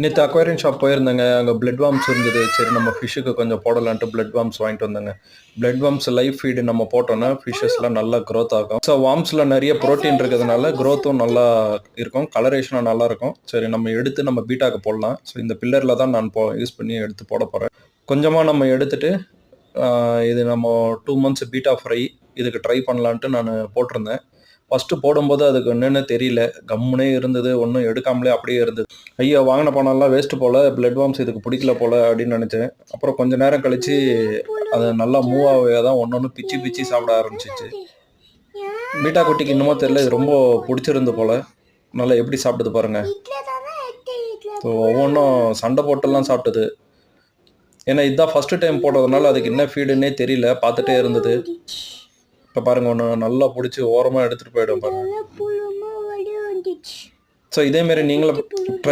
நேற்று aquarium shop போயிருந்தேங்க. அங்கே blood worms இருந்தது. சரி நம்ம ஃபிஷ்ஷுக்கு கொஞ்சம் போடலான்ட்டு பிளட் வார்ம்ஸ் வாங்கிட்டு வந்தேங்க. பிளட் வாம்ஸ் லைஃப் ஃபீடு நம்ம போட்டோன்னா ஃபிஷ்ஷஸ்லாம் நல்லா க்ரோத் ஆகும். ஸோ வார்ம்ஸில் நிறைய ப்ரோட்டீன் இருக்கிறதுனால க்ரோத்தும் நல்லா இருக்கும். கலரேஷனும் நல்லா இருக்கும். சரி நம்ம எடுத்து நம்ம பீட்டாக்கு போடலாம். ஸோ இந்த பில்லரில் தான் நான் போ யூஸ் பண்ணி எடுத்து போட போகிறேன் கொஞ்சமாக நம்ம எடுத்துட்டு இது நம்ம டூ மந்த்ஸ் பீட்டா ஃப்ரை இதுக்கு ட்ரை பண்ணலான்ட்டு நான் போட்டிருந்தேன். ஃபஸ்ட்டு போடும்போது அதுக்கு என்னென்னு தெரியல. கம்முனே இருந்தது. ஒன்றும் எடுக்காமலே அப்படியே இருந்தது. ஐயோ வாங்கின பணம்லாம் வேஸ்ட்டு போல். பிளட் வார்ம்ஸ் இதுக்கு பிடிக்கல போல் அப்படின்னு நினச்சேன். அப்புறம் கொஞ்ச நேரம் கழித்து அது நல்லா மூவ் ஆகவே தான் ஒன்று ஒன்று பிச்சு பிச்சு சாப்பிட ஆரம்பிச்சிச்சு. பீட்டா குட்டிக்கு இன்னமும் தெரியல. இது ரொம்ப பிடிச்சிருந்து போல். நல்லா எப்படி சாப்பிடுது பாருங்கள் ஸோ ஒவ்வொன்றும் சண்டை போட்டெல்லாம் சாப்பிட்டது. ஏன்னா இதுதான் ஃபஸ்ட்டு டைம் போட்டதுனால அதுக்கு என்ன ஃபீடுன்னே தெரியல. பார்த்துட்டே இருந்தது. இப்போ பாருங்க ஒன்று நல்லா பிடிச்சி ஓரமாக எடுத்துகிட்டு போயிடும் பாருங்க. ஸோ இதேமாரி நீங்களும் ட்ரை